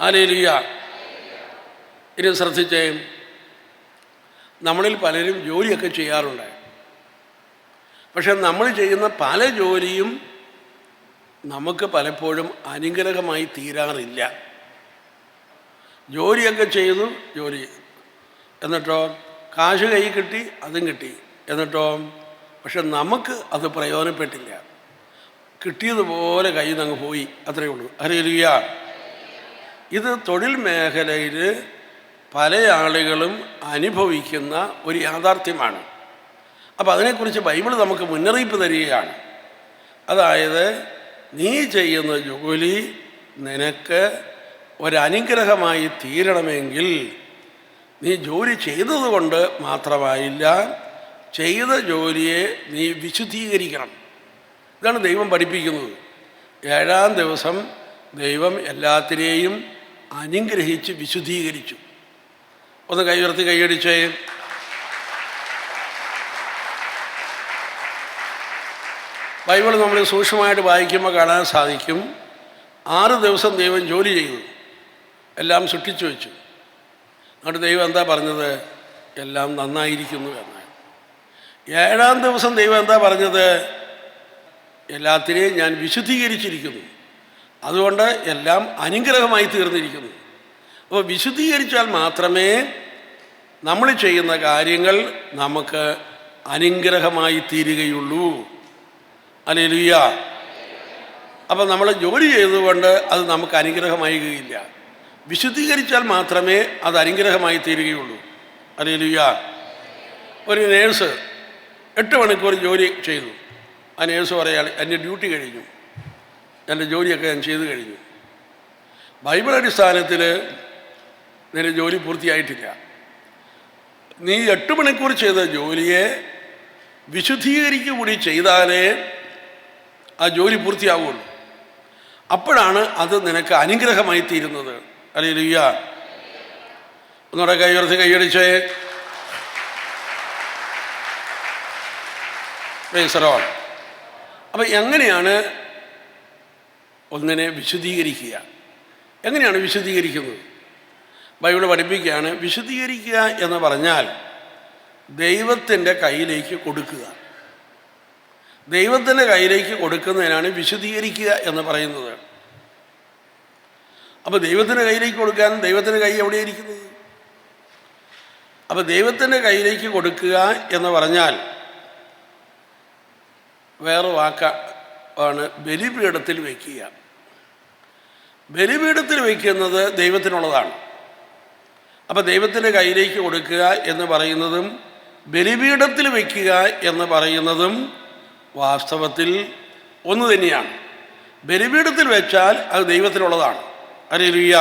Alleluia ഇനി ശ്രദ്ധിച്ചേ. നമ്മളിൽ പലരും ജോലിയൊക്കെ ചെയ്യാറുണ്ട്. പക്ഷെ നമ്മൾ ചെയ്യുന്ന പല ജോലിയും നമുക്ക് പലപ്പോഴും അനുഗ്രഹമായി തീരാറില്ല. ജോലിയൊക്കെ ചെയ്തു ജോലി. എന്നിട്ടോ? കാശ് കൈ കിട്ടി അതും കിട്ടി. എന്നിട്ടോ? പക്ഷെ നമുക്ക് അത് പ്രയോജനപ്പെട്ടില്ല. കിട്ടിയതുപോലെ കൈ നിന്ന് അങ്ങ് പോയി. അത്രയേ ഉള്ളൂ. അറിയില്ല ഇത് തൊഴിൽ മേഖലയിൽ പല ആളുകളും അനുഭവിക്കുന്ന ഒരു യാഥാർത്ഥ്യമാണ്. അപ്പോൾ അതിനെക്കുറിച്ച് ബൈബിൾ നമുക്ക് മുന്നറിയിപ്പ് തരികയാണ്. അതായത് നീ ചെയ്യുന്ന ജോലി നിനക്ക് ഒരനുഗ്രഹമായി തീരണമെങ്കിൽ നീ ജോലി ചെയ്തതുകൊണ്ട് മാത്രമായില്ല ചെയ്ത ജോലിയെ നീ വിശുദ്ധീകരിക്കണം. ഇതാണ് ദൈവം പഠിപ്പിക്കുന്നത്. ഏഴാം ദിവസം ദൈവം എല്ലാത്തിനെയും അനുഗ്രഹിച്ച് വിശുദ്ധീകരിച്ചു. ഒന്ന് കൈയുയർത്തി കൈയടിച്ചേ. ബൈബിൾ നമ്മൾ സൂക്ഷ്മമായിട്ട് വായിക്കുമ്പോൾ കാണാൻ സാധിക്കും. ആറ് ദിവസം ദൈവം ജോലി ചെയ്തു. എല്ലാം സൃഷ്ടിച്ചു വെച്ചു. എന്നിട്ട് ദൈവം എന്താ പറഞ്ഞത്? എല്ലാം നന്നായിരിക്കുന്നു എന്ന്. ഏഴാം ദിവസം ദൈവം എന്താ പറഞ്ഞത്? എല്ലാത്തിനെയും ഞാൻ വിശുദ്ധീകരിച്ചിരിക്കുന്നു. അതുകൊണ്ട് എല്ലാം അനുഗ്രഹമായി തീർന്നിരിക്കുന്നു. അപ്പോൾ വിശുദ്ധീകരിച്ചാൽ മാത്രമേ നമ്മൾ ചെയ്യുന്ന കാര്യങ്ങൾ നമുക്ക് അനുഗ്രഹമായി തീരുകയുള്ളൂ. അല്ലേലുയ്യ അപ്പം നമ്മൾ ജോലി ചെയ്തുകൊണ്ട് അത് നമുക്ക് അനുഗ്രഹമായികയില്ല. വിശുദ്ധീകരിച്ചാൽ മാത്രമേ അത് അനുഗ്രഹമായി തീരുകയുള്ളൂ. അല്ലേലുയ്യ ഒരു നേഴ്സ് എട്ട് മണിക്കൂർ ജോലി ചെയ്തു. ആ നേഴ്സ് പറയാൻ എന്റെ ഡ്യൂട്ടി കഴിഞ്ഞു. എന്റെ ജോലിയൊക്കെ ഞാൻ ചെയ്തു കഴിഞ്ഞു. ബൈബിൾ അടിസ്ഥാനത്തിൽ നിന്റെ ജോലി പൂർത്തിയായിട്ടില്ല. നീ എട്ട് മണിക്കൂർ ചെയ്ത ജോലിയെ വിശുദ്ധീകരിക്കുക കൂടി ചെയ്താലേ ആ ജോലി പൂർത്തിയാവുള്ളൂ. അപ്പോഴാണ് അത് നിനക്ക് അനുഗ്രഹമായി തീരുന്നത്. അല്ലേലുയ്യ. ഒന്നുകൂടെ കൈയുറത്ത് കൈയടിച്ചേ പ്രൈസറോൾ അപ്പം എങ്ങനെയാണ് ഒന്നിനെ വിശുദ്ധീകരിക്കുക. എങ്ങനെയാണ് വിശുദ്ധീകരിക്കുന്നത്? ബൈബിൾ പഠിപ്പിക്കുകയാണ് വിശുദ്ധീകരിക്കുക എന്ന് പറഞ്ഞാൽ ദൈവത്തിന്റെ കയ്യിലേക്ക് കൊടുക്കുക. ദൈവത്തിന്റെ കയ്യിലേക്ക് കൊടുക്കുന്നതിനാണ് വിശുദ്ധീകരിക്കുക എന്ന് പറയുന്നത്. അപ്പോൾ ദൈവത്തിന്റെ കയ്യിലേക്ക് കൊടുക്കാൻ ദൈവത്തിന്റെ കൈ എവിടെയായിരിക്കുന്നത് അപ്പോൾ ദൈവത്തിന്റെ കയ്യിലേക്ക് കൊടുക്കുക എന്ന് പറഞ്ഞാൽ വേറെ വാക്ക ആണ് ബലിപീഠത്തിൽ വയ്ക്കുക. ബലിപീഠത്തിൽ വയ്ക്കുന്നത് ദൈവത്തിനുള്ളതാണ്. അപ്പം ദൈവത്തിന്റെ കയ്യിലേക്ക് കൊടുക്കുക എന്ന് പറയുന്നതും ബലിപീഠത്തിൽ വയ്ക്കുക എന്ന് പറയുന്നതും വാസ്തവത്തിൽ ഒന്ന് തന്നെയാണ്. ബലിപീഠത്തിൽ വെച്ചാൽ അത് ദൈവത്തിനുള്ളതാണ്. അരേലിയ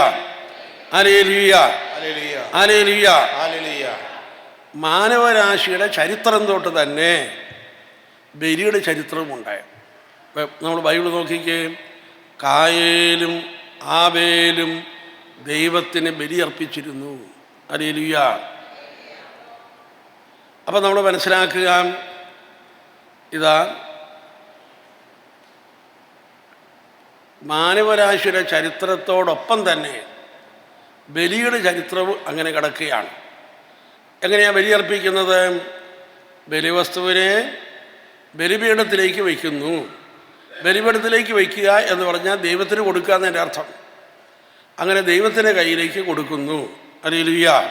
അരേലിയ അരേലിയ ഹല്ലേലൂയ. മാനവരാശിയുടെ ചരിത്രം തൊട്ട് തന്നെ ബലിയുടെ ചരിത്രമുണ്ടായി നമ്മൾ ബൈബിൾ നോക്കിക്കേ. കായേലും ആബേലും ദൈവത്തിന് ബലിയർപ്പിച്ചിരുന്നു. അലിയ അപ്പം നമ്മൾ മനസ്സിലാക്കുക ഇതാ മാനവരാശിയുടെ ചരിത്രത്തോടൊപ്പം തന്നെ ബലിയുടെ ചരിത്രവും അങ്ങനെ കിടക്കുകയാണ്. എങ്ങനെയാണ് ബലിയർപ്പിക്കുന്നത്? ബലിവസ്തുവിനെ ബലിപീഠത്തിലേക്ക് വയ്ക്കുന്നു. ബലിപീഠത്തിലേക്ക് വയ്ക്കുക എന്ന് പറഞ്ഞാൽ ദൈവത്തിന് കൊടുക്കുക എന്നതിന്റെ അർത്ഥം. അങ്ങനെ ദൈവത്തിന്റെ കയ്യിലേക്ക് കൊടുക്കുന്നു. അറിയില്ല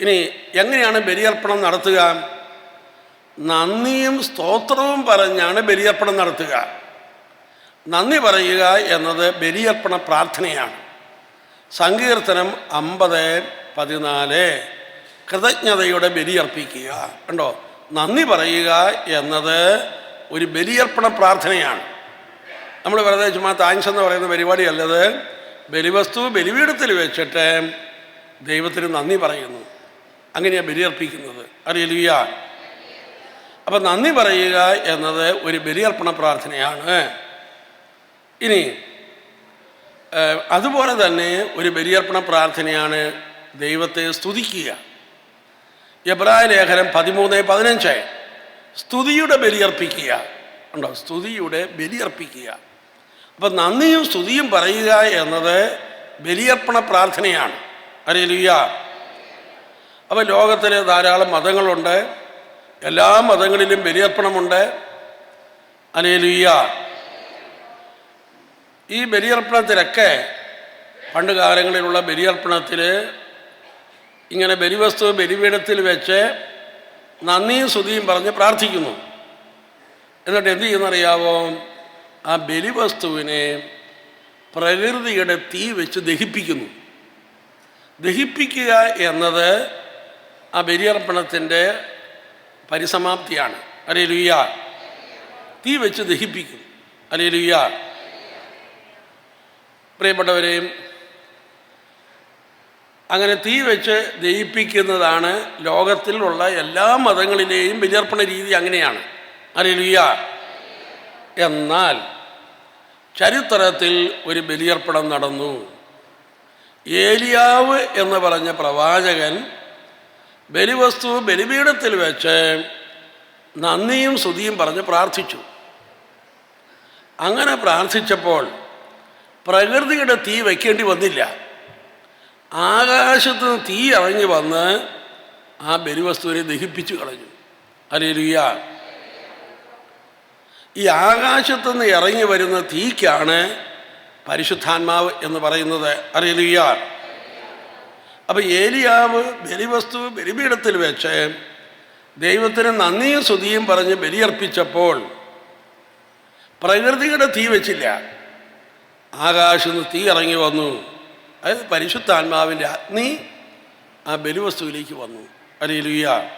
ഇനി എങ്ങനെയാണ് ബലിയർപ്പണം നടത്തുക? നന്ദിയും സ്തോത്രവും പറഞ്ഞാണ് ബലിയർപ്പണം നടത്തുക. നന്ദി പറയുക എന്നത് ബലിയർപ്പണ പ്രാർത്ഥനയാണ്. സങ്കീർത്തനം അമ്പത് പതിനാല്. കൃതജ്ഞതയുടെ ബലിയർപ്പിക്കുക. കണ്ടോ? നന്ദി പറയുക എന്നത് ഒരു ബലിയർപ്പണ പ്രാർത്ഥനയാണ്. നമ്മൾ വെറുതെ ചുമ്മാ താങ്ക്സ് എന്ന് പറയുന്ന പരിപാടിയല്ലത് ബലിവസ്തു ബലിപീഠത്തിൽ വെച്ചിട്ട് ദൈവത്തിന് നന്ദി പറയുന്നു. അങ്ങനെയാണ് ബലിയർപ്പിക്കുന്നത്. അറിയില്ല അപ്പം നന്ദി പറയുക എന്നത് ഒരു ബലിയർപ്പണ പ്രാർത്ഥനയാണ്. ഇനി അതുപോലെ തന്നെ ഒരു ബലിയർപ്പണ പ്രാർത്ഥനയാണ് ദൈവത്തെ സ്തുതിക്കുക. എബ്രായ ലേഖനം പതിമൂന്ന് പതിനഞ്ച്. സ്തുതിയുടെ ബലിയർപ്പിക്കുക. ഉണ്ടോ സ്തുതിയുടെ ബലിയർപ്പിക്കുക. അപ്പം നന്ദിയും സ്തുതിയും പറയുക എന്നത് ബലിയർപ്പണ പ്രാർത്ഥനയാണ്. അറിയില്ല അപ്പം ലോകത്തിലെ ധാരാളം മതങ്ങളുണ്ട്. എല്ലാ മതങ്ങളിലും ബലിയർപ്പണമുണ്ട്. അലേലുയ്യ ഈ ബലിയർപ്പണത്തിലൊക്കെ പണ്ട് കാലങ്ങളിലുള്ള ബലിയർപ്പണത്തിൽ ഇങ്ങനെ ബലിവസ്തു ബലിപീഠത്തിൽ വെച്ച് നന്ദിയും സ്തുതിയും പറഞ്ഞ് പ്രാർത്ഥിക്കുന്നു. എന്നിട്ട് എന്ത് ചെയ്യുന്നറിയാവോ? ആ ബലിവസ്തുവിനെ പ്രകൃതിയുടെ തീ വെച്ച് ദഹിപ്പിക്കുന്നു. ദഹിപ്പിക്കുക എന്നത് ആ ബലിയർപ്പണത്തിന്റെ പരിസമാപ്തിയാണ്. അരേ ലുയ്യ തീ വെച്ച് ദഹിപ്പിക്കും. അരേ പ്രിയപ്പെട്ടവരെയും അങ്ങനെ തീ വെച്ച് ദഹിപ്പിക്കുന്നതാണ് ലോകത്തിലുള്ള എല്ലാ മതങ്ങളിലെയും ബലിയർപ്പണ രീതി അങ്ങനെയാണ്. അറിയില്ല എന്നാൽ ചരിത്രത്തിൽ ഒരു ബലിയർപ്പണം നടന്നു. ഏലിയാവ് എന്ന് പറഞ്ഞ പ്രവാചകൻ ബലിവസ്തു ബലിപീഠത്തിൽ വെച്ച് നന്ദിയും സ്തുതിയും പറഞ്ഞ് പ്രാർത്ഥിച്ചു. അങ്ങനെ പ്രാർത്ഥിച്ചപ്പോൾ പ്രകൃതിയുടെ തീ വയ്ക്കേണ്ടി വന്നില്ല. ആകാശത്ത് നിന്ന് തീ ഇറങ്ങി വന്ന് ആ ബലിവസ്തുവിനെ ദഹിപ്പിച്ചു കളഞ്ഞു. അലിയ ഈ ആകാശത്ത് നിന്ന് ഇറങ്ങി വരുന്ന തീക്കാണ് പരിശുദ്ധാത്മാവ് എന്ന് പറയുന്നത്. അറിയ അപ്പം ഏലിയാവ് ബലിവസ്തു ബലിപീഠത്തിൽ വെച്ച് ദൈവത്തിന് നന്ദിയും സ്തുതിയും പറഞ്ഞ് ബലിയർപ്പിച്ചപ്പോൾ പ്രകൃതിയുടെ തീ വെച്ചില്ല. ആകാശത്ത് തീ ഇറങ്ങി വന്നു. അതായത് പരിശുദ്ധാത്മാവിന്റെ അഗ്നി ആ ബലിവസ്തുവിലേക്ക് വന്നു. അലിയ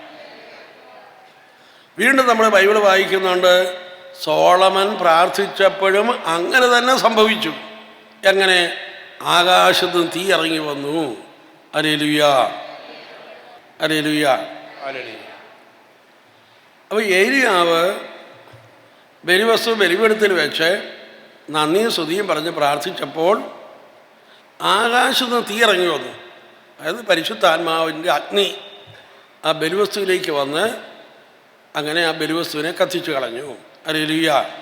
വീണ്ടും നമ്മൾ ബൈബിൾ വായിക്കുന്നുണ്ട് സോളമൻ പ്രാർത്ഥിച്ചപ്പോഴും അങ്ങനെ തന്നെ സംഭവിച്ചു. എങ്ങനെ? ആകാശത്ത് തീ ഇറങ്ങി വന്നു. അരേലുയ അരേലുയ അപ്പോൾ ഏലിയാവ് ബലിവസ്തു ബലിവെടുത്തിൽ വെച്ച് നന്ദിയും സ്തുതിയും പറഞ്ഞ് പ്രാർത്ഥിച്ചപ്പോൾ ആകാശത്ത് നിന്ന് തീ ഇറങ്ങി വന്നു. അതായത് പരിശുദ്ധാത്മാവിന്റെ അഗ്നി ആ ബലിവസ്തുവിലേക്ക് വന്ന് അങ്ങനെ ആ ബലിവസ്തുവിനെ കത്തിച്ചു കളഞ്ഞു. അറിയില്ല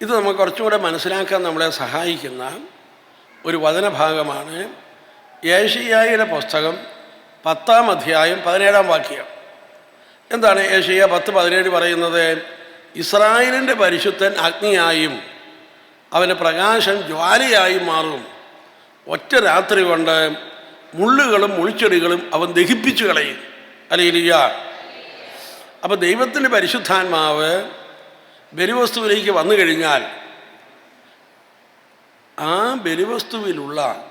ഇത് നമുക്ക് കുറച്ചുകൂടെ മനസ്സിലാക്കാൻ നമ്മളെ സഹായിക്കുന്ന ഒരു വചനഭാഗമാണ് ഏഷ്യായുടെ പുസ്തകം പത്താം അധ്യായം പതിനേഴാം വാക്യം. എന്താണ് ഏഷ്യ പത്ത് പതിനേഴ് പറയുന്നത്? ഇസ്രായേലിന്റെ പരിശുദ്ധൻ അഗ്നിയായും അവന്റെ പ്രകാശം ജ്വാലയായി മാറും. ഒറ്റ രാത്രി കൊണ്ട് മുള്ളുകളും മുളിച്ചെടികളും അവൻ ദഹിപ്പിച്ചു കളയും. അലയിലിയ അപ്പം ദൈവത്തിന്റെ പരിശുദ്ധാത്മാവ് ബലിവസ്തുവിലേക്ക് വന്നു കഴിഞ്ഞാൽ ആ ബലിവസ്തുവിലുള്ള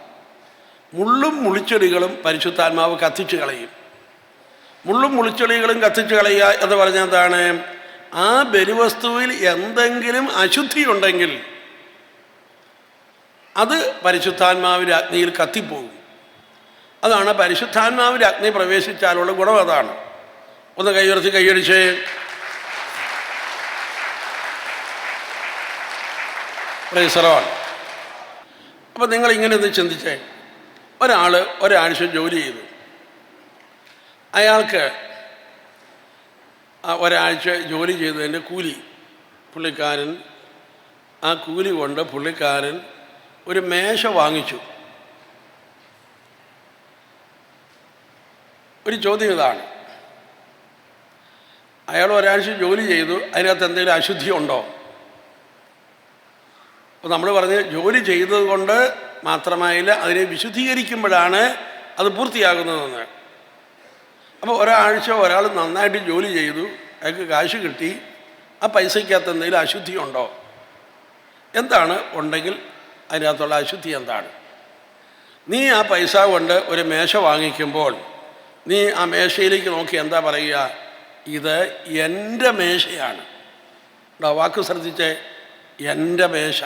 മുള്ളും മുളിച്ചെടികളും പരിശുദ്ധാത്മാവ് കത്തിച്ചു കളയും. മുള്ളും മുളിച്ചെടികളും കത്തിച്ചു കളയുക എന്ന് പറഞ്ഞാൽ എന്താണ്? ആ ബലിവസ്തുവിൽ എന്തെങ്കിലും അശുദ്ധി ഉണ്ടെങ്കിൽ അത് പരിശുദ്ധാത്മാവിന്റെ അഗ്നിയിൽ കത്തിപ്പോകും. അതാണ് പരിശുദ്ധാത്മാവിന്റെ അഗ്നി പ്രവേശിച്ചാലുള്ള ഗുണം അതാണ്. ഒന്ന് കൈയുറച്ച് കൈയടിച്ച്. അപ്പം നിങ്ങൾ ഇങ്ങനെ ഒന്ന് ചിന്തിച്ചേ. ഒരാൾ ഒരാഴ്ച ജോലി ചെയ്തു. അയാൾക്ക് ആ ഒരാഴ്ച ജോലി ചെയ്തതിന്റെ കൂലി. പുള്ളിക്കാരൻ ആ കൂലി കൊണ്ട് പുള്ളിക്കാരൻ ഒരു മേശ വാങ്ങിച്ചു. ഒരു ചോദ്യം ഇതാണ്. അയാൾ ഒരാഴ്ച ജോലി ചെയ്തു അതിനകത്ത് എന്തെങ്കിലും അശുദ്ധി ഉണ്ടോ? അപ്പോൾ നമ്മൾ പറഞ്ഞ് ജോലി ചെയ്തതുകൊണ്ട് മാത്രമായില്ല അതിനെ വിശുദ്ധീകരിക്കുമ്പോഴാണ് അത് പൂർത്തിയാകുന്നതെന്ന്. അപ്പോൾ ഒരാഴ്ച ഒരാൾ നന്നായിട്ട് ജോലി ചെയ്തു അയാൾക്ക് കാശ് കിട്ടി ആ പൈസയ്ക്കകത്ത് എന്തെങ്കിലും അശുദ്ധി ഉണ്ടോ? എന്താണ് ഉണ്ടെങ്കിൽ അതിനകത്തുള്ള അശുദ്ധി എന്താണ്? നീ ആ പൈസ കൊണ്ട് ഒരു മേശ വാങ്ങിക്കുമ്പോൾ നീ ആ മേശയിലേക്ക് നോക്കി എന്താ പറയുക? ഇത് എന്റെ മേശയാണ്. വാക്ക് ശ്രദ്ധിച്ചേ. എന്റെ മേശ.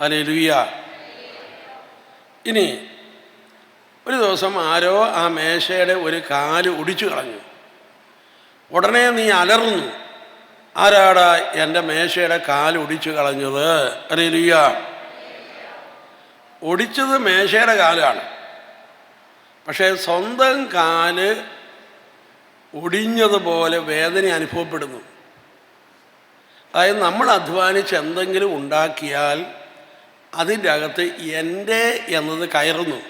അല്ലെ ലുയ്യ ഇനി ഒരു ദിവസം ആരോ ആ മേശയുടെ ഒരു കാൽ ഒടിച്ചു കളഞ്ഞു. ഉടനെ നീ അലർന്നു ആരാടാ എന്റെ മേശയുടെ കാൽ ഒടിച്ചു കളഞ്ഞത്? അറിയില്ല ഒടിച്ചത് മേശയുടെ കാലാണ്. പക്ഷേ സ്വന്തം കാൽ ഒടിഞ്ഞതുപോലെ വേദന അനുഭവപ്പെടുന്നു. അതായത് നമ്മൾ അധ്വാനിച്ച് എന്തെങ്കിലും ഉണ്ടാക്കിയാൽ അതിന്റെ അകത്ത് എന്റെ എന്നത് കയറുന്നു.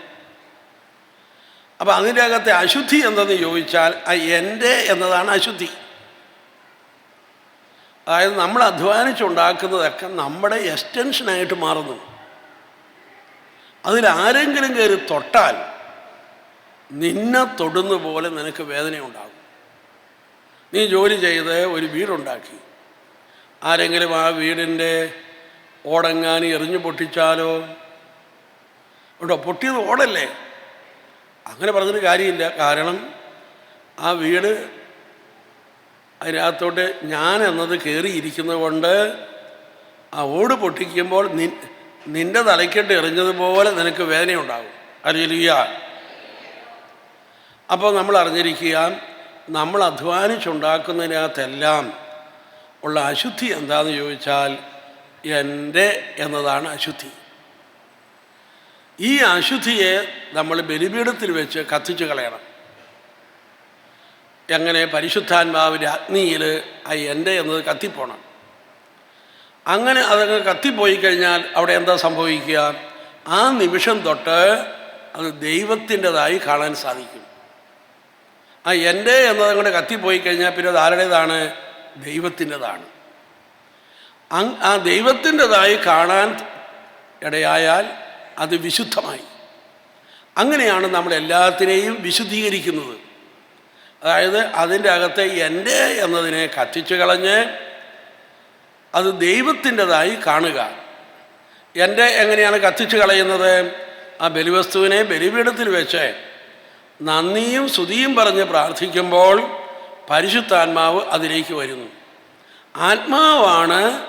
അപ്പം അതിന്റെ അകത്തെ അശുദ്ധി എന്തെന്ന് ചോദിച്ചാൽ ആ എന്റെ എന്നതാണ് അശുദ്ധി. അതായത് നമ്മൾ അധ്വാനിച്ചുണ്ടാക്കുന്നതൊക്കെ നമ്മുടെ എക്സ്റ്റൻഷനായിട്ട് മാറുന്നു. അതിലാരെങ്കിലും കയറി തൊട്ടാൽ നിന്നെ തൊടുന്ന പോലെ നിനക്ക് വേദനയുണ്ടാകും. നീ ജോലി ചെയ്ത് ഒരു വീടുണ്ടാക്കി. ആരെങ്കിലും ആ വീടിന്റെ ഓടങ്ങാൻ എറിഞ്ഞു പൊട്ടിച്ചാലോ? ഉണ്ടോ? പൊട്ടിയത് ഓടല്ലേ? അങ്ങനെ പറഞ്ഞൊരു കാര്യമില്ല. കാരണം ആ വീട് അതിനകത്തോട്ട് ഞാൻ എന്നത് കയറിയിരിക്കുന്നത് കൊണ്ട് ആ ഓട് പൊട്ടിക്കുമ്പോൾ നി നിന്റെ തലയ്ക്കിട്ട് എറിഞ്ഞതുപോലെ നിനക്ക് വേദനയുണ്ടാകും. അറിയില്ല അപ്പോൾ നമ്മൾ അറിഞ്ഞിരിക്കുക നമ്മൾ അധ്വാനിച്ചുണ്ടാക്കുന്നതിനകത്തെല്ലാം ഉള്ള അശുദ്ധി എന്താന്ന് ചോദിച്ചാൽ എന്റെ എന്നതാണ് അശുദ്ധി. ഈ അശുദ്ധിയെ നമ്മൾ ബലിപീഠത്തിൽ വെച്ച് കത്തിച്ചു കളയണം. എങ്ങനെ പരിശുദ്ധാത്മാവിന്റെ അഗ്നിയിൽ ആ എന്റെ എന്നത് കത്തിപ്പോണം. അങ്ങനെ അതങ്ങ് കത്തിപ്പോയി കഴിഞ്ഞാൽ അവിടെ എന്താ സംഭവിക്കുക? ആ നിമിഷം തൊട്ട് അത് ദൈവത്തിന്റെതായി കാണാൻ സാധിക്കും. ആ എന്റെ എന്നത് അങ്ങോട്ട് കത്തിപ്പോയി കഴിഞ്ഞാൽ പിന്നെ അത് ആരുടേതാണ്? ദൈവത്തിന്റെതാണ്. ആ ദൈവത്തിന്റെതായി കാണാൻ ഇടയായാൽ അത് വിശുദ്ധമായി. അങ്ങനെയാണ് നമ്മൾ എല്ലാത്തിനെയും വിശുദ്ധീകരിക്കുന്നത്. അതായത് അതിന്റെ അകത്തെ എന്റെ എന്നതിനെ കത്തിച്ചു കളഞ്ഞ് അത് ദൈവത്തിന്റെതായി കാണുക. എന്റെ എങ്ങനെയാണ് കത്തിച്ചു കളയുന്നത്? ആ ബലിവസ്തുവിനെ ബലിപീഠത്തിൽ വെച്ച് നന്ദിയും സ്തുതിയും പറഞ്ഞ് പ്രാർത്ഥിക്കുമ്പോൾ പരിശുദ്ധാത്മാവ് അതിലേക്ക് വരുന്നു. ആത്മാവാണ്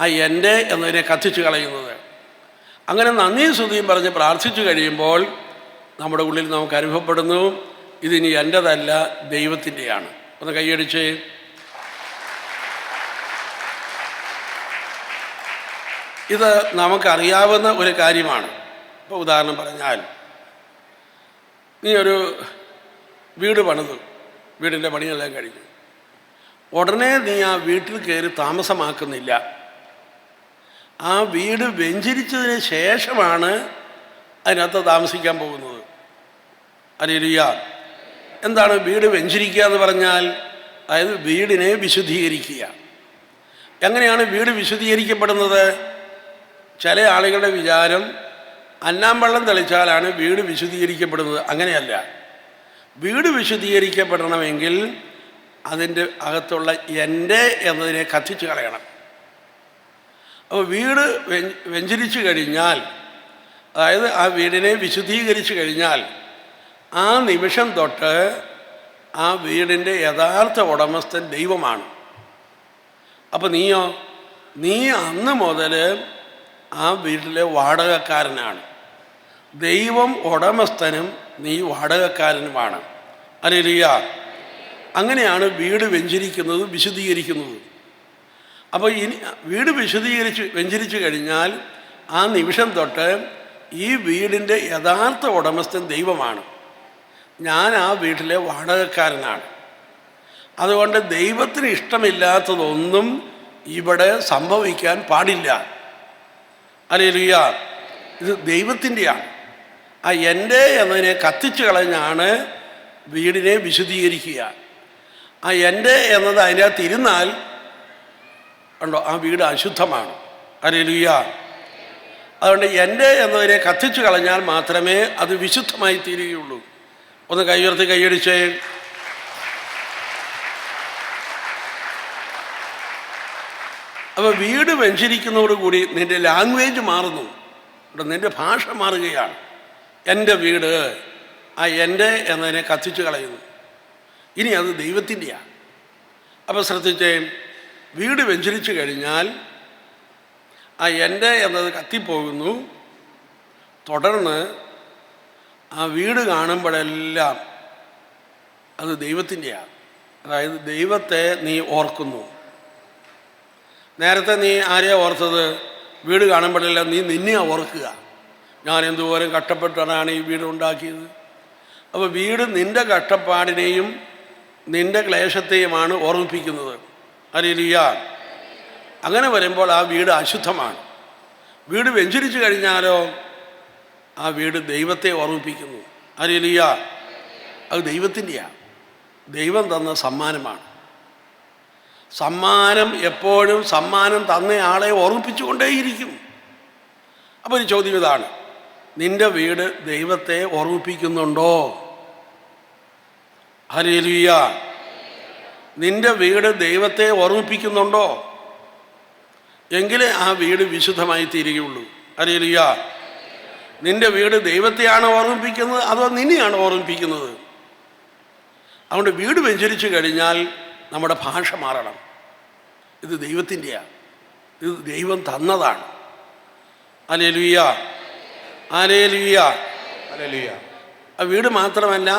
ആ എന്റെ എന്നതിനെ കത്തിച്ചു കളയുന്നത്. അങ്ങനെ നന്ദിയും സ്തുതിയും പറഞ്ഞ് പ്രാർത്ഥിച്ചു കഴിയുമ്പോൾ നമ്മുടെ ഉള്ളിൽ നമുക്ക് അനുഭവപ്പെടുന്നു. ഇതിനി എന്റെതല്ല ദൈവത്തിന്റെയാണ് ഒന്ന് കൈയടിച്ച്. ഇത് നമുക്കറിയാവുന്ന ഒരു കാര്യമാണ്. ഇപ്പോൾ ഉദാഹരണം പറഞ്ഞാൽ നീ ഒരു വീട് പണിതു. വീടിന്റെ പണിയെല്ലാം കഴിഞ്ഞു. ഉടനെ നീ ആ വീട്ടിൽ കയറി താമസമാക്കുന്നില്ല. ആ വീട് വെഞ്ചരിച്ചതിന് ശേഷമാണ് അതിനകത്ത് താമസിക്കാൻ പോകുന്നത്. അലിയ എന്താണ് വീട് വെഞ്ചരിക്കുക എന്ന് പറഞ്ഞാൽ അതായത് വീടിനെ വിശുദ്ധീകരിക്കുക. എങ്ങനെയാണ് വീട് വിശുദ്ധീകരിക്കപ്പെടുന്നത്? ചില ആളുകളുടെ വിചാരം അന്നാം വെള്ളം തെളിച്ചാലാണ് വീട് വിശുദ്ധീകരിക്കപ്പെടുന്നത്. അങ്ങനെയല്ല. വീട് വിശുദ്ധീകരിക്കപ്പെടണമെങ്കിൽ അതിന്റെ അകത്തുള്ള എന്റെ എന്നതിനെ കത്തിച്ച് കളയണം. അപ്പോൾ വീട് വെഞ്ച് വെഞ്ചരിച്ചു കഴിഞ്ഞാൽ അതായത് ആ വീടിനെ വിശുദ്ധീകരിച്ചു കഴിഞ്ഞാൽ ആ നിമിഷം തൊട്ട് ആ വീടിന്റെ യഥാർത്ഥ ഉടമസ്ഥൻ ദൈവമാണ്. അപ്പോൾ നീയോ നീ അന്ന് മുതൽ ആ വീട്ടിലെ വാടകക്കാരനാണ്. ദൈവം ഉടമസ്ഥനും നീ വാടകക്കാരനുമാണ്. അറിയില്ല അങ്ങനെയാണ് വീട് വെഞ്ചരിക്കുന്നത് വിശദീകരിക്കുന്നത് അപ്പോൾ ഇനി വീട് വിശദീകരിച്ച് വെഞ്ചരിച്ചു കഴിഞ്ഞാൽ ആ നിമിഷം തൊട്ട് ഈ വീടിന്റെ യഥാർത്ഥ ഉടമസ്ഥൻ ദൈവമാണ്. ഞാൻ ആ വീട്ടിലെ വാടകക്കാരനാണ്. അതുകൊണ്ട് ദൈവത്തിന് ഇഷ്ടമില്ലാത്തതൊന്നും ഇവിടെ സംഭവിക്കാൻ പാടില്ല. അല്ലേലുയ്യ ഇത് ദൈവത്തിന്റെയാണ്. ആ എന്റെ എന്നതിനെ കത്തിച്ചു കളഞ്ഞാണ് വീടിനെ വിശുദ്ധീകരിക്കുക. ആ എന്റെ എന്നത് അതിനകത്ത് ഇരുന്നാൽ ഉണ്ടോ ആ വീട് അശുദ്ധമാണ്. അരലുയ്യ അതുകൊണ്ട് എന്റെ എന്നതിനെ കത്തിച്ചു കളഞ്ഞാൽ മാത്രമേ അത് വിശുദ്ധമായി തീരുകയുള്ളൂ ഒന്ന് കൈ ഉയർത്തി കൈയടിച്ചേ. അപ്പോൾ വീട് വെഞ്ചരിക്കുന്നതോടുകൂടി നിന്റെ ലാംഗ്വേജ് മാറുന്നു. നിന്റെ ഭാഷ മാറുകയാണ്. എന്റെ വീട് ആ എന്റെ എന്നതിനെ കത്തിച്ചു കളയുന്നു. ഇനി അത് ദൈവത്തിന്റെയാണ് അപ്പോൾ ശ്രദ്ധിച്ചേ വീട് വെഞ്ചരിച്ചു കഴിഞ്ഞാൽ ആ എന്റെ എന്നത് കത്തിപ്പോകുന്നു. തുടർന്ന് ആ വീട് കാണുമ്പോഴെല്ലാം അത് ദൈവത്തിന്റെയാണ്. അതായത് ദൈവത്തെ നീ ഓർക്കുന്നു. നേരത്തെ നീ ആരെയാ ഓർത്തത്? വീട് കാണുമ്പോഴെല്ലാം നീ നിന്നെയാ ഓർക്കുക. ഞാൻ എന്തോരം കഷ്ടപ്പെട്ടാണ് ഈ വീട് ഉണ്ടാക്കിയത്? അപ്പോൾ വീട് നിന്റെ കഷ്ടപ്പാടിനെയും നിന്റെ ക്ലേശത്തെയുമാണ് ഓർമ്മിപ്പിക്കുന്നത്. അറിയില്ല അങ്ങനെ വരുമ്പോൾ ആ വീട് അശുദ്ധമാണ്. വീട് വെഞ്ചരിച്ചു കഴിഞ്ഞാലോ? ആ വീട് ദൈവത്തെ ഓർമ്മിപ്പിക്കുന്നു. അരലിയ അത് ദൈവത്തിന്റെയാണ് ദൈവം തന്ന സമ്മാനമാണ്. സമ്മാനം എപ്പോഴും സമ്മാനം തന്ന ആളെ ഓർമ്മിപ്പിച്ചുകൊണ്ടേയിരിക്കും. അപ്പോൾ ഒരു ചോദ്യം ഇതാണ്. നിന്റെ വീട് ദൈവത്തെ ഓർമ്മിപ്പിക്കുന്നുണ്ടോ? ഹരേലിയ നിന്റെ വീട് ദൈവത്തെ ഓർമ്മിപ്പിക്കുന്നുണ്ടോ? എങ്കിലേ ആ വീട് വിശുദ്ധമായി തീരുകയുള്ളൂ ഹരേലിയ നിന്റെ വീട് ദൈവത്തെയാണ് ഓർമ്മിപ്പിക്കുന്നത് അതോ നിന്നെയാണ് ഓർമ്മിപ്പിക്കുന്നത്? അതുകൊണ്ട് വീട് വെഞ്ചരിച്ചു കഴിഞ്ഞാൽ നമ്മുടെ ഭാഷ മാറണം. ഇത് ദൈവത്തിന്റെയാണ് ഇത് ദൈവം തന്നതാണ്. അലേലുയ്യ അലേലുയ്യ അലേലുയ്യ ആ വീട് മാത്രമല്ല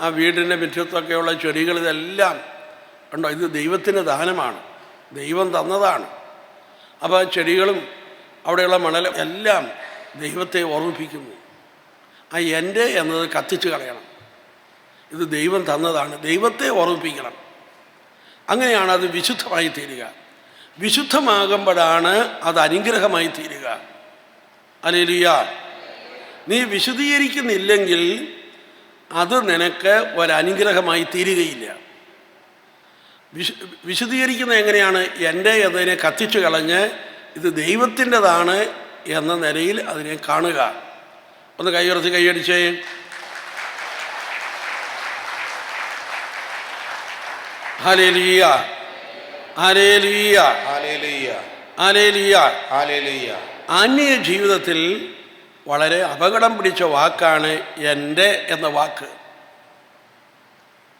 ആ വീടിന്റെ മുറ്റത്തൊക്കെയുള്ള ചെടികൾ ഇതെല്ലാം ഉണ്ടോ ഇത് ദൈവത്തിന്റെ ദാനമാണ്. ദൈവം തന്നതാണ്. അപ്പോൾ ആ ചെടികളും അവിടെയുള്ള മണലും എല്ലാം ദൈവത്തെ ഓർമ്മിപ്പിക്കുന്നു. ആ എന്റെ എന്നത് കത്തിച്ച് കളയണം. ഇത് ദൈവം തന്നതാണ്. ദൈവത്തെ ഓർമ്മിപ്പിക്കണം. അങ്ങനെയാണ് അത് വിശുദ്ധമായി തീരുക. വിശുദ്ധമാകുമ്പോഴാണ് അത് അനുഗ്രഹമായി തീരുക. അലേലിയ നീ വിശുദ്ധീകരിക്കുന്നില്ലെങ്കിൽ അത് നിനക്ക് ഒരനുഗ്രഹമായി തീരുകയില്ല. വിശു വിശുദ്ധീകരിക്കുന്നത് എങ്ങനെയാണ്? എന്റെ അതിനെ കത്തിച്ചു കളഞ്ഞ് ഇത് ദൈവത്തിന്റെതാണ് എന്ന നിലയിൽ അതിനെ കാണുക. ഒന്ന് കൈയുറച്ച് കൈയടിച്ചേ ഹലേലിയ ഹലേലിയ ഹലേലിയ ഹലേലിയ ഹലേലിയ ആത്മീയ ജീവിതത്തിൽ വളരെ അപകടം പിടിച്ച വാക്കാണ് എന്റെ എന്ന വാക്ക്.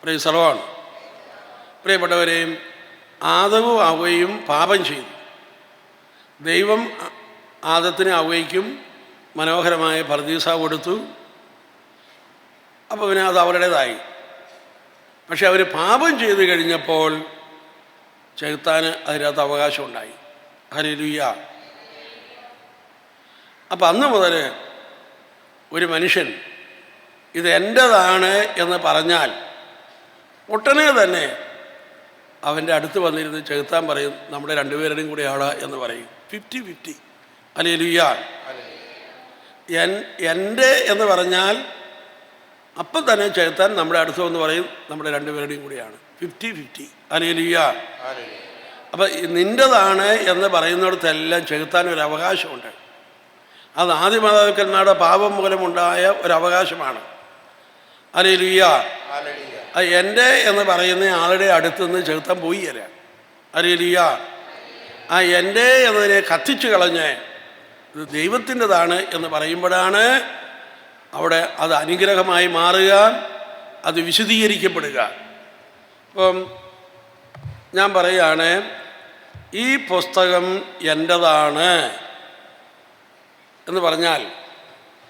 പ്രിയ സർവാണ് പ്രിയപ്പെട്ടവരെയും ആദവും അവയും പാപം ചെയ്തു. ദൈവം ആദത്തിന് അവയ്ക്കും മനോഹരമായ പർദീസ കൊടുത്തു. അപ്പോൾ പിന്നെ അത് അവരുടേതായി. പക്ഷെ അവർ പാപം ചെയ്തു കഴിഞ്ഞപ്പോൾ ചെകുത്താന് അതിനകത്ത് അവകാശമുണ്ടായി. ഹരിലുയ്യ അപ്പം അന്ന് മുതൽ ഒരു മനുഷ്യൻ ഇത് എന്റെതാണ് എന്ന് പറഞ്ഞാൽ ഉടനെ തന്നെ അവന്റെ അടുത്ത് വന്നിരുന്ന് ചെകുത്താൻ പറയും നമ്മുടെ രണ്ടുപേരുടെയും കൂടെ ആളാ എന്ന് പറയും. Fifty fifty. അല്ലേലുയ്യ എൻ എന്റെ എന്ന് പറഞ്ഞാൽ അപ്പം തന്നെ ചേർത്താൻ നമ്മുടെ അടുത്ത് വന്ന് പറയും നമ്മുടെ രണ്ടുപേരുടെയും കൂടിയാണ്. Fifty fifty. ഹല്ലേലൂയ അപ്പം നിന്റെതാണ് എന്ന് പറയുന്നിടത്തെല്ലാം ചെകുത്താൻ ഒരു അവകാശമുണ്ട്. അത് ആദ്യ മാതാക്കന്മാരുടെ പാപം മൂലമുണ്ടായ ഒരു അവകാശമാണ്. ഹല്ലേലൂയ അത് എന്റെ എന്ന് പറയുന്ന ആളുടെ അടുത്തുനിന്ന് ചെകുത്താൻ പോയി തരാം അലേലുയ്യ ആ എന്റെ എന്നതിനെ കത്തിച്ചു കളഞ്ഞ് ഇത് ദൈവത്തിന്റെതാണ് എന്ന് പറയുമ്പോഴാണ് അവിടെ അത് അനുഗ്രഹമായി മാറുക അത് വിശദീകരിക്കപ്പെടുക. ഇപ്പം ഞാൻ പറയുകയാണ് ഈ പുസ്തകം എന്റെതാണ് എന്ന് പറഞ്ഞാൽ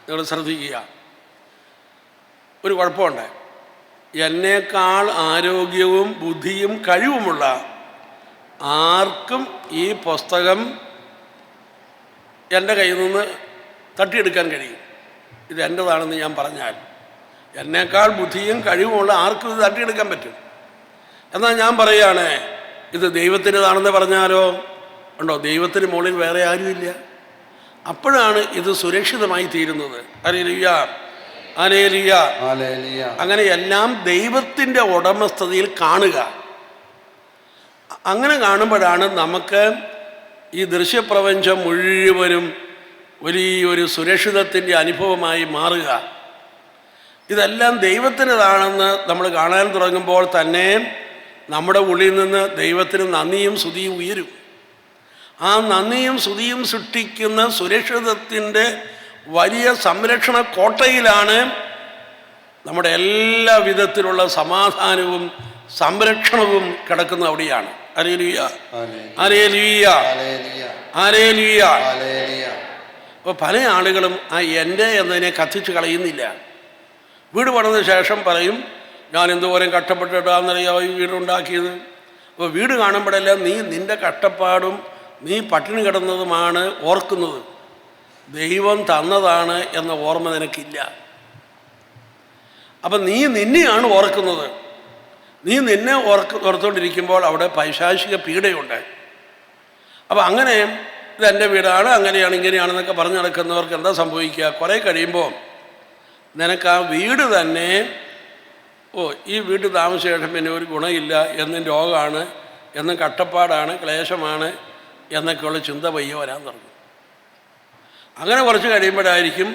നിങ്ങൾ ശ്രദ്ധിക്കുക. ഒരു കുഴപ്പമുണ്ട്. എന്നേക്കാൾ ആരോഗ്യവും ബുദ്ധിയും കഴിവുമുള്ള ആർക്കും ഈ പുസ്തകം എന്റെ കയ്യിൽ നിന്ന് തട്ടിയെടുക്കാൻ കഴിയും. ഇത് എന്റെതാണെന്ന് ഞാൻ പറഞ്ഞാൽ എന്നേക്കാൾ ബുദ്ധിയും കഴിവുമുള്ള ആർക്കും ഇത് തട്ടിയെടുക്കാൻ പറ്റും. എന്നാൽ ഞാൻ പറയുകയാണ് ഇത് ദൈവത്തിന്റെതാണെന്ന് പറഞ്ഞാലോ? ഉണ്ടോ? ദൈവത്തിന് മുകളിൽ വേറെ ആരുമില്ല? അപ്പോഴാണ് ഇത് സുരക്ഷിതമായി തീരുന്നത്. അരേലിയ ഹല്ലേലൂയ. അങ്ങനെ എല്ലാം ദൈവത്തിന്റെ ഉടമസ്ഥതയിൽ കാണുക. അങ്ങനെ കാണുമ്പോഴാണ് നമുക്ക് ഈ ദൃശ്യപ്രപഞ്ചം മുഴുവനും വലിയൊരു സുരക്ഷിതത്തിന്റെ അനുഭവമായി മാറുക. ഇതെല്ലാം ദൈവത്തിന്റെതാണെന്ന് നമ്മൾ കാണാൻ തുടങ്ങുമ്പോൾ തന്നെ നമ്മുടെ ഉള്ളിൽ നിന്ന് ദൈവത്തിന് നന്ദിയും സ്തുതിയും ഉയരും. ആ നന്ദിയും സ്തുതിയും സൃഷ്ടിക്കുന്ന സുരക്ഷിതത്തിന്റെ വലിയ സംരക്ഷണ കോട്ടയിലാണ് നമ്മുടെ എല്ലാ വിധത്തിലുള്ള സമാധാനവും സംരക്ഷണവും കിടക്കുന്ന അവിടെയാണ്. അപ്പോൾ പല ആളുകളും ആ എന്റെ എന്നതിനെ കത്തിച്ച് കളയുന്നില്ല. വീട് പണിത ശേഷം പറയും ഞാൻ എന്തോരം കഷ്ടപ്പെട്ടിട്ടാണെന്നറിയാമോ ഈ വീടുണ്ടാക്കിയത്? അപ്പോൾ വീട് കാണുമ്പോഴെല്ലാം നീ നിന്റെ കഷ്ടപ്പാടും നീ പട്ടിണി കിടന്നതുമാണ് ഓർക്കുന്നത്. ദൈവം തന്നതാണ് എന്ന ഓർമ്മ നിനക്കില്ല. അപ്പം നീ നിന്നെയാണ് ഓർക്കുന്നത്. നീ നിന്നെ ഓർക്ക് ഓർത്തുകൊണ്ടിരിക്കുമ്പോൾ അവിടെ പൈശാചിക പീഡയുണ്ടായി. അപ്പോൾ അങ്ങനെ ഇത് എന്റെ വീടാണ് അങ്ങനെയാണ് ഇങ്ങനെയാണെന്നൊക്കെ പറഞ്ഞു നടക്കുന്നവർക്ക് എന്താ സംഭവിക്കുക? കുറേ കഴിയുമ്പോൾ നിനക്ക് ആ വീട് തന്നെ ഓ ഈ വീട്ടിൽ താമസിച്ച ശേഷം പിന്നെ ഒരു ഗുണമില്ല എന്നും രോഗമാണ് എന്നും കട്ടപ്പാടാണ് ക്ലേശമാണ് എന്നൊക്കെയുള്ള ചിന്ത പയ്യെ വരാൻ തുടങ്ങും. അങ്ങനെ കുറച്ച് കഴിയുമ്പോഴായിരിക്കും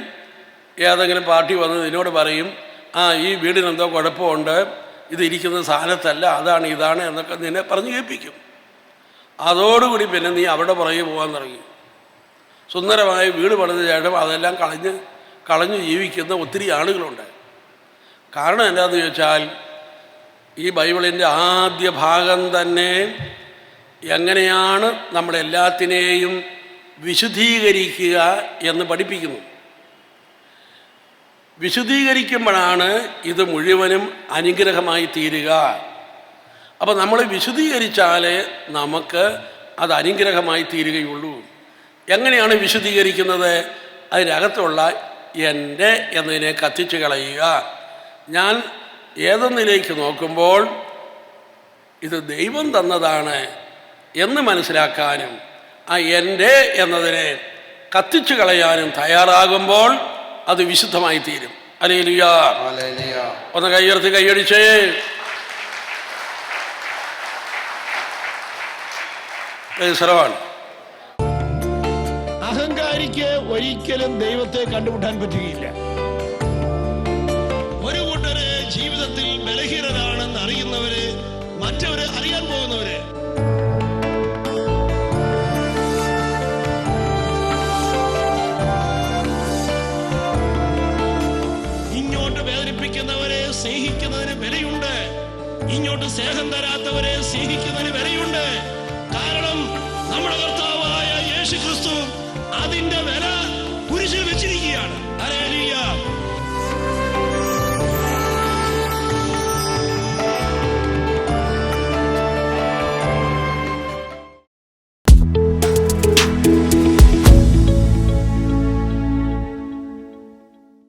ഏതെങ്കിലും പാർട്ടി വന്ന് നിന്നോട് പറയും ആ ഈ വീടിനെന്തോ കുഴപ്പമുണ്ട് ഇത് സാധനത്തല്ല അതാണ് ഇതാണ് എന്നൊക്കെ നിന്നെ പറഞ്ഞു കേൾപ്പിക്കും. അതോടുകൂടി പിന്നെ നീ അവിടെ പുറകെ പോകാൻ തുടങ്ങി. സുന്ദരമായി വീട് പണിത ചേട്ടൻ അതെല്ലാം കളഞ്ഞ് കളഞ്ഞ് ജീവിക്കുന്ന ഒത്തിരി ആളുകളുണ്ട്. കാരണം എന്താണെന്ന് ചോദിച്ചാൽ ഈ ബൈബിളിന്റെ ആദ്യ ഭാഗം തന്നെ എങ്ങനെയാണ് നമ്മളെല്ലാത്തിനെയും വിശുദ്ധീകരിക്കുക എന്ന് പഠിപ്പിക്കുന്നു. വിശുദ്ധീകരിക്കുമ്പോഴാണ് ഇത് മുഴുവനും അനുഗ്രഹമായി തീരുക. അപ്പോൾ നമ്മൾ വിശുദ്ധീകരിച്ചാലേ നമുക്ക് അത് അനുഗ്രഹമായി തീരുകയുള്ളൂ. എങ്ങനെയാണ് വിശുദ്ധീകരിക്കുന്നത് അതിനകത്തുള്ള എന്റെ എന്നതിനെ കത്തിച്ചു കളയുക. ഞാൻ ഏതൊന്നിലേക്ക് നോക്കുമ്പോൾ ഇത് ദൈവം തന്നതാണ് എന്ന് മനസ്സിലാക്കാനും ആ എന്റെ എന്നതിനെ കത്തിച്ചു കളയാനും തയ്യാറാകുമ്പോൾ അത് വിശുദ്ധമായി തീരും. അലേലിയ ഒന്ന് കൈയർത്തി കൈയടിച്ചേ. സ്ഥലമാണ്? അഹങ്കാരിക്ക് ഒരിക്കലും ദൈവത്തെ കണ്ടുമുട്ടാൻ പറ്റുകയില്ല. ഒരു കൂട്ടര് ജീവിതത്തിൽ ബലഹീനരാണെന്ന് അറിയുന്നവര് മറ്റവര് അറിയാൻ പോകുന്നവര് ഇങ്ങോട്ട് സ്നേഹം തരാത്തവരെ സ്നേഹിക്കുന്നതിന് വിലയുണ്ട്.